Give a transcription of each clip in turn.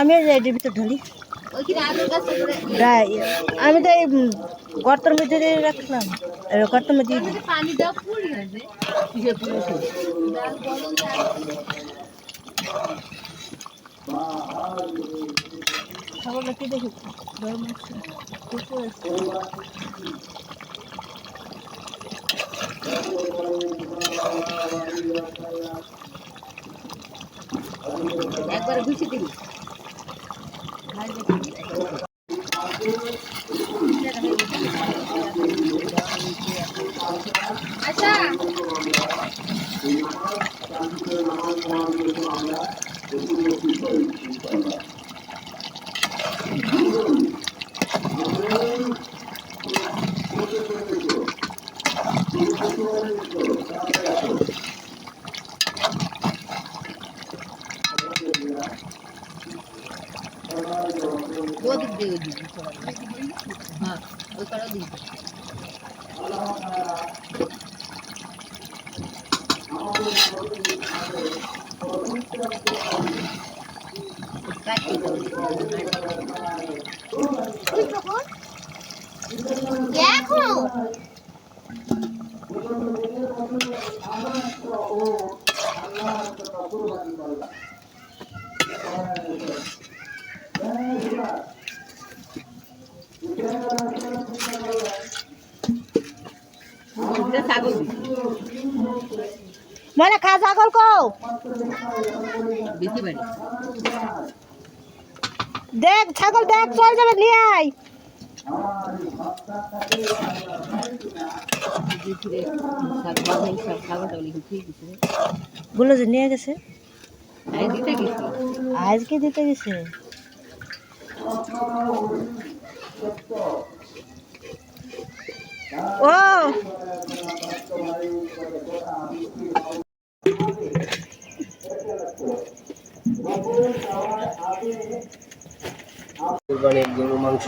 আমি এটির ভিতর ঢালি। আমি তো এই গর্তের মধ্যে দিয়ে রাখলাম। গর্তের মধ্যে দেখি একবার ঘুষি দিবি। ওদিক দিয়ে দিয়ে হ্যাঁ ওই করা দেখো। ছাগল মানে খা ছাগল কও। দেখ, ছাগল দেখ, চল যাবে, নিয়ে আয়। বলল যে নিয়ে গেছি। আজকে দিতে গেছে। ও। কুরবানির গরু মাংস।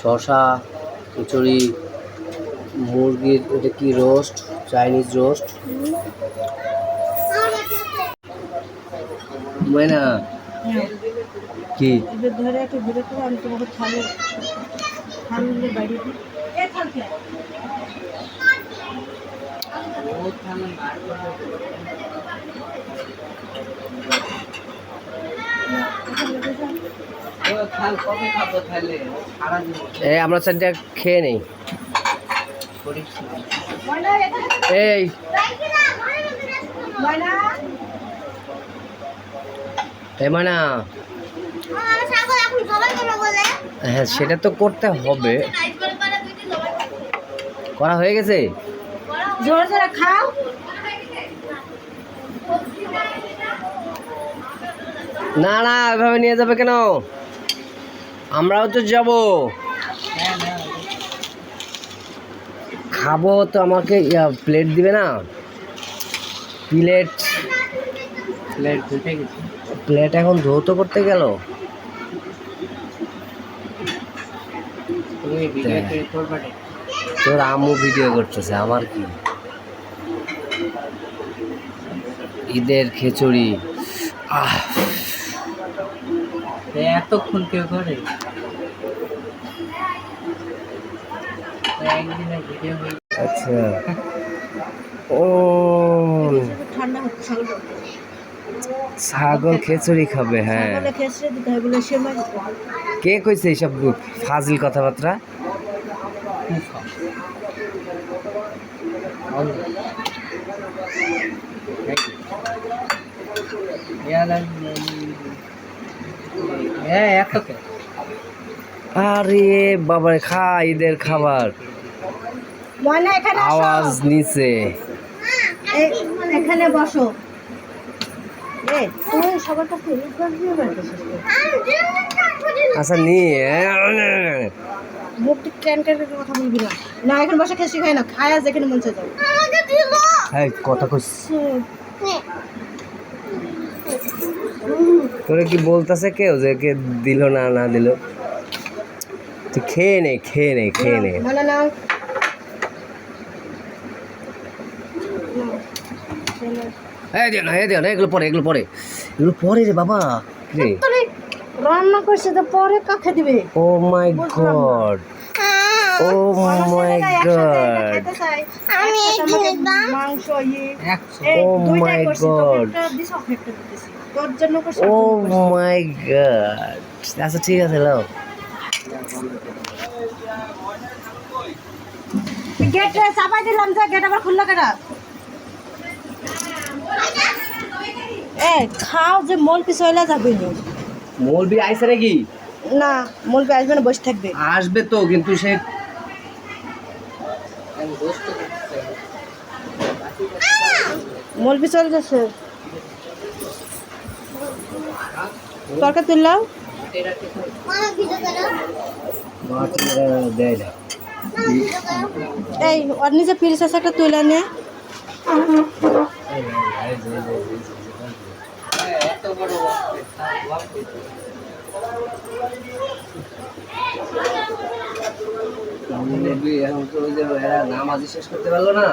শশা খিচুড়ি মুরগির এটা কি রোস্ট চাইনিজ রোস্ট ময়না? কি? ধরে একটু আমি তোমাকে থালে থালে বাড়ি এ থালকে এই আমরা চারটা খেয়ে নেই। এই। এ ময়না হ্যাঁ সেটা তো করতে হবে। করা হয়ে গেছে? জোরে জোরে খাও। না না এভাবে নিয়ে যাবে কেন? আমরাও তো যাব। খাব তো আমাকে প্লেট দিবে না? প্লেট প্লেট প্লেট এখন ধৌত করতে গেল। তুমি ভিডিও করে করবে তোর আমু ভিডিও করতেছে আমার কি? ঈদের খিচুড়ি। আহ। এতক্ষণ কেউ করে একদিনে ভিডিও আচ্ছা। ও। ঠান্ডা হচ্ছে। ছাগল খিচুড়ি খাবে হ্যাঁ। কে কইছে এইসব ফাজিল কথাবার্তা? আরে বাবা খা ঈদের খাবার। আওয়াজ নিচে। এখানে বসো এ তুই সবার কাছে এই করে দিয়ে বেড়াতেছিস তো। আচ্ছা নিয়ে মুখটি ক্যান ক্যান কথা বলবি না। না এখানে বসে না খায়া মন যাও কথা তোরে কি বলতেছে কেউ যে কে দিল না না দিল? তুই খেয়ে নে খেয়ে নে খেয়ে নে। নাও এই দিও না এই দিও না এগুলো পরে এগুলো পরে। এগুলো পরে রে বাবা রে রান্না করছে তো পরে কাকে দিবে? Oh my god. Oh my God. আমি মাংস ইয়ে জন্য করছি, ও ওর জন্য করছি। My God. আচ্ছা ঠিক আছে লাও গেটে চাপাই দিলাম যে গেট আবার খুললো কেটা এ খাও যে মল পিছু হইলে যাবে না। মৌলবি আইসে নাকি? না মল পি আসবে না বসে থাকবে। আসবে তো কিন্তু সে মল পি চলে যাচ্ছে তরকা তুললাম না এই ওর ফ্রিজ আছে একটা তুলে মৌলবি এখন তো ওই যে এরা নামাজই শেষ করতে পারল না।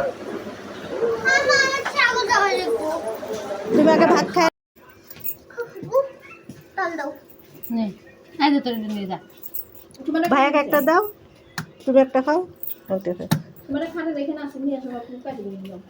তুমি আগে ভাত খাই ভাইয়াকে একটা দাও। তুমি একটা খাও ওকে খাও। তোমার খানা রেখে না আসলে নিয়ে আসো বাপু কাটি দিলাম